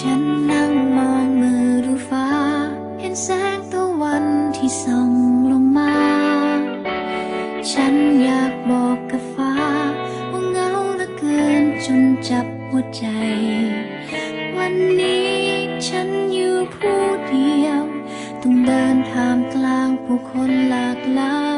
ฉันนั่งมองมือดูฟ้า เห็นแสงตะวันที่ส่องลงมา ฉันอยากบอกกับฟ้า ว่าเงาเหลือเกินจนจับหัวใจ วันนี้ฉันอยู่ผู้เดียว ต้องเดินทางกลางผู้คนหลากหลาย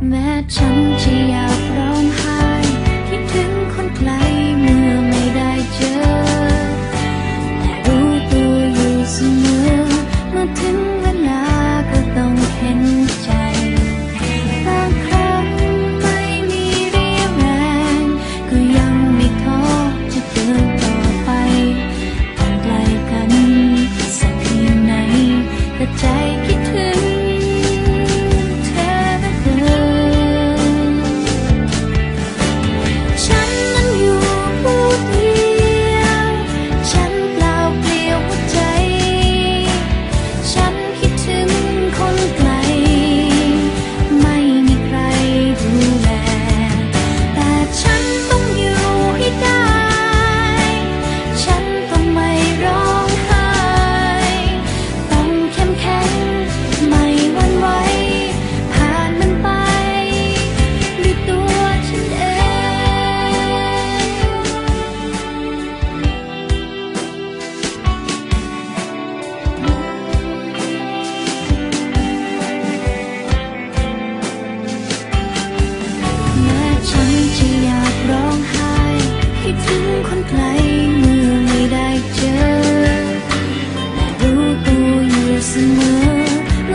매천지야.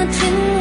的听。